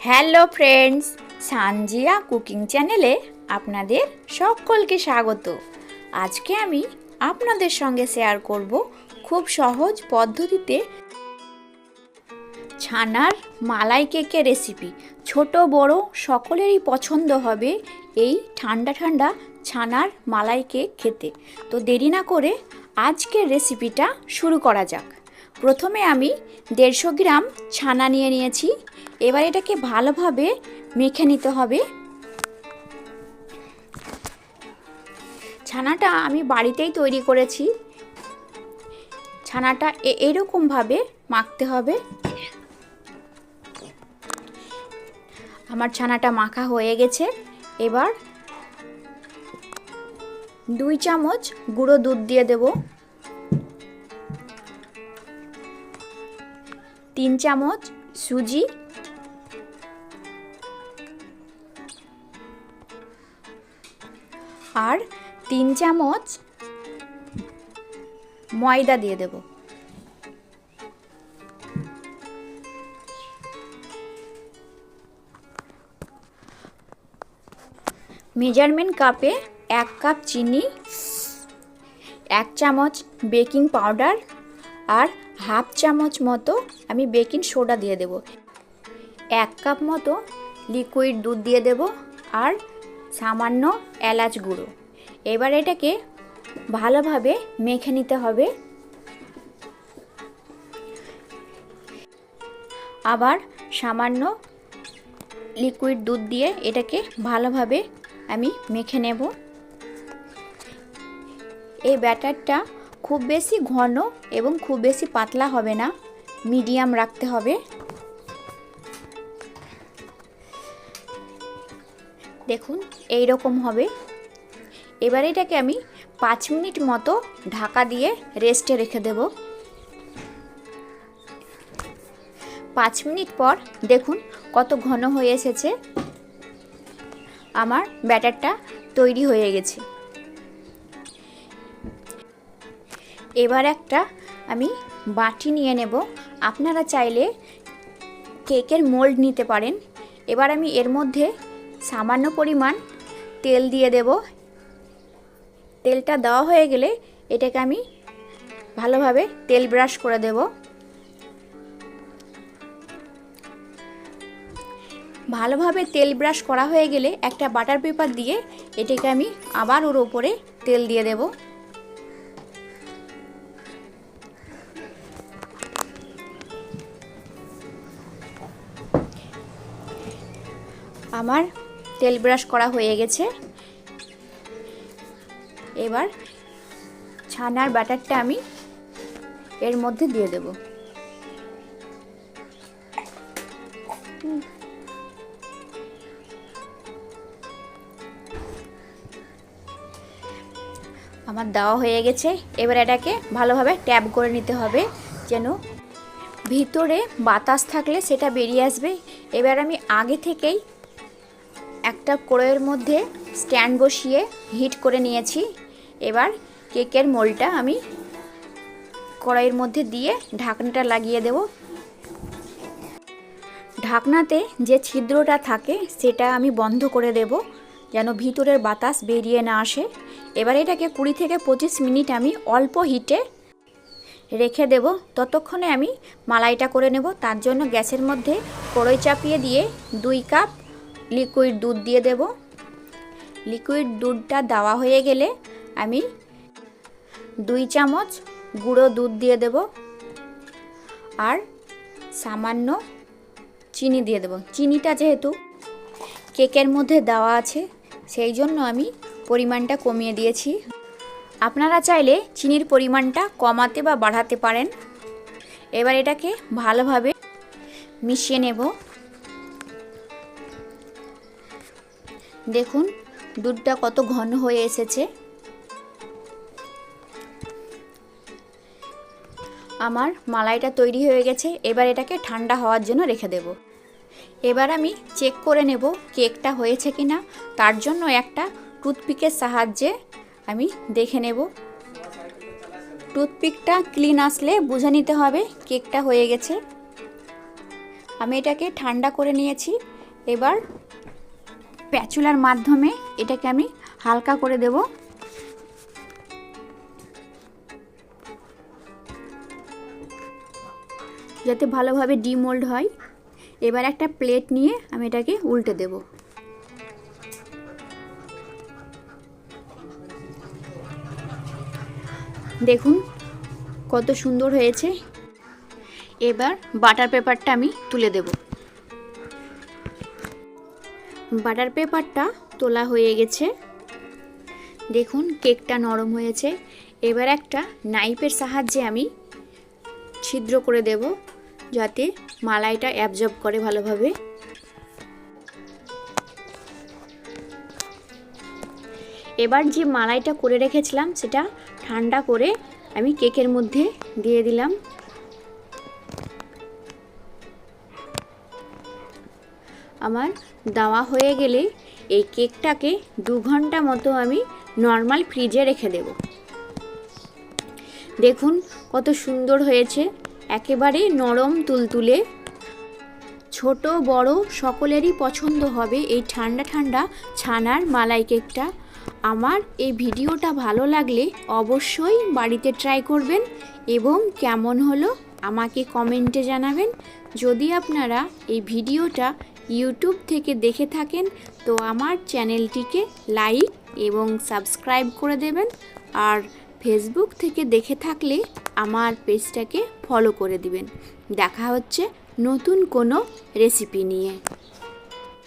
Hello friends, Sanjia cooking চ্যানেলে আপনাদের সকলকে স্বাগত। আজকে আমি আপনাদের সঙ্গে শেয়ার করব খুব সহজ পদ্ধতিতে ছানার মালাই কেকের রেসিপি। ছোট, বড়, সকলেরই পছন্দ হবে এই ঠান্ডা ঠান্ডা ছানার মালাই কেক খেতে। তো দেরি না করে আজকের রেসিপিটা শুরু করা যাক। প্রথমে আমি দেড়শো গ্রাম ছানা নিয়ে নিয়েছি। এবার এটাকে ভালোভাবে মেখে নিতে হবে। ছানাটা আমি বাড়িতেই তৈরি করেছি। ছানাটা এরকমভাবে মাখতে হবে। আমার ছানাটা মাখা হয়ে গেছে। এবার দুই চামচ গুঁড়ো দুধ দিয়ে দেব। তিন চামচ সুজি। আর তিন চামচ ময়দা দিয়ে দেব। মেজারমেন্ট কাপে এক কাপ চিনি, এক চামচ বেকিং পাউডার আর হাফ চামচ মতো আমি বেকিং সোডা দিয়ে দেব। এক কাপ মতো লিকুইড দুধ দিয়ে দেব আর সামান্য এলাচ গুঁড়ো। এবার এটাকে ভালোভাবে মেখে নিতে হবে। আবার সামান্য লিকুইড দুধ দিয়ে এটাকে ভালোভাবে আমি মেখে নেব। এই ব্যাটারটা খুব বেশি ঘন এবং খুব বেশি পাতলা হবে না। মিডিয়াম রাখতে হবে। দেখুন এই রকম হবে। এবার এটাকে আমি পাঁচ মিনিট মতো ঢাকা দিয়ে রেস্টে রেখে দেব। পাঁচ মিনিট পর দেখুন কত ঘন হয়ে এসেছে। আমার ব্যাটারটা তৈরি হয়ে গেছে। এবার একটা আমি বাটি নিয়ে নেব। আপনারা চাইলে কেকের মোল্ড নিতে পারেন। এবার আমি এর মধ্যে সামান্য পরিমাণ তেল দিয়ে দেব। তেলটা দেওয়া হয়ে গেলে এটাকে আমি ভালোভাবে তেল ব্রাশ করে দেব। ভালোভাবে তেল ব্রাশ করা হয়ে গেলে একটা বাটার পেপার দিয়ে এটাকে আমি আবার ওর ওপরে তেল দিয়ে দেবো। আমার তেল ব্রাশ করা হয়ে গেছে। এবার ছানার বাটারটা আমি এর মধ্যে দিয়ে দেব। আমার দেওয়া হয়ে গেছে। এবার এটাকে ভালোভাবে ট্যাপ করে নিতে হবে যেন ভিতরে বাতাস থাকলে সেটা বেরিয়ে আসবে। এবার আমি আগে থেকেই একটা কড়াইয়ের মধ্যে স্ট্যান্ড বসিয়ে হিট করে নিয়েছি। এবার কেকের মোলটা আমি কড়াইয়ের মধ্যে দিয়ে ঢাকনাটা লাগিয়ে দেব। ঢাকনাতে যে ছিদ্রটা থাকে, সেটা আমি বন্ধ করে দেব যেন ভিতরের বাতাস বেরিয়ে না আসে। এবার এটাকে কুড়ি থেকে পঁচিশ মিনিট আমি অল্প হিটে রেখে দেব। ততক্ষণে আমি মালাইটা করে নেব। তার জন্য গ্যাসের মধ্যে কড়াই চাপিয়ে দিয়ে দুই কাপ লিকুইড দুধ দিয়ে দেব। লিকুইড দুধটা দেওয়া হয়ে গেলে আমি দুই চামচ গুঁড়ো দুধ দিয়ে দেব আর সামান্য চিনি দিয়ে দেব। চিনিটা যেহেতু কেকের মধ্যে দেওয়া আছে, সেই জন্য আমি পরিমাণটা কমিয়ে দিয়েছি। আপনারা চাইলে চিনির পরিমাণটা কমাতে বা বাড়াতে পারেন। এবার এটাকে ভালোভাবে মিশিয়ে নেব। দেখুন, দুধটা কত ঘন হয়ে এসেছে। আমার মালাইটা তৈরি হয়ে গেছে, এবার এটাকে ঠান্ডা হওয়ার জন্য রেখে দেব। এবার আমি চেক করে নেব কেকটা হয়েছে কি না তার জন্য একটা টুথপিকের সাহায্যে আমি দেখে নেব। টুথপিকটা ক্লিন আসলে বুঝে নিতে হবে কেকটা হয়ে গেছে। আমি এটাকে ঠান্ডা করে নিয়েছি, এবার প্যাচুলার মাধ্যমে এটাকে আমি হালকা করে দেব। যাতে ভালোভাবে ডিমোল্ড হয়। এবার একটা প্লেট নিয়ে আমি এটাকে উল্টে দেব। দেখুন কত সুন্দর হয়েছে। এবার বাটার পেপারটা আমি তুলে দেব। বাটার পেপারটা তোলা হয়ে গেছে। দেখুন, কেকটা নরম হয়েছে। এবার একটা নাইফের সাহায্যে আমি ছিদ্র করে দেব যাতে মালাইটা অ্যাবজর্ব করে ভালোভাবে। এবার যে মালাইটা করে রেখেছিলাম, সেটা ঠান্ডা করে আমি কেকের মধ্যে দিয়ে দিলাম। আমার দেওয়া হয়ে গেলে এই কেকটাকে দু ঘণ্টা মতো আমি নর্মাল ফ্রিজে রেখে দেব। দেখুন কত সুন্দর হয়েছে। একেবারে নরম তুলতুলে। ছোট, বড় সকলেরই পছন্দ হবে এই ঠান্ডা ঠান্ডা ছানার মালাই কেকটা। আমার এই ভিডিওটা ভালো লাগলে অবশ্যই বাড়িতে ট্রাই করবেন এবং কেমন হলো আমাকে কমেন্টে জানাবেন। যদি আপনারা এই ভিডিওটা ইউটিউব থেকে দেখে থাকেন, তো আমার চ্যানেলটিকে লাইক এবং সাবস্ক্রাইব করে দেবেন। আর ফেসবুক থেকে দেখে থাকলে আমার পেজটাকে ফলো করে দিবেন। দেখা হচ্ছে নতুন কোনো রেসিপি নিয়ে।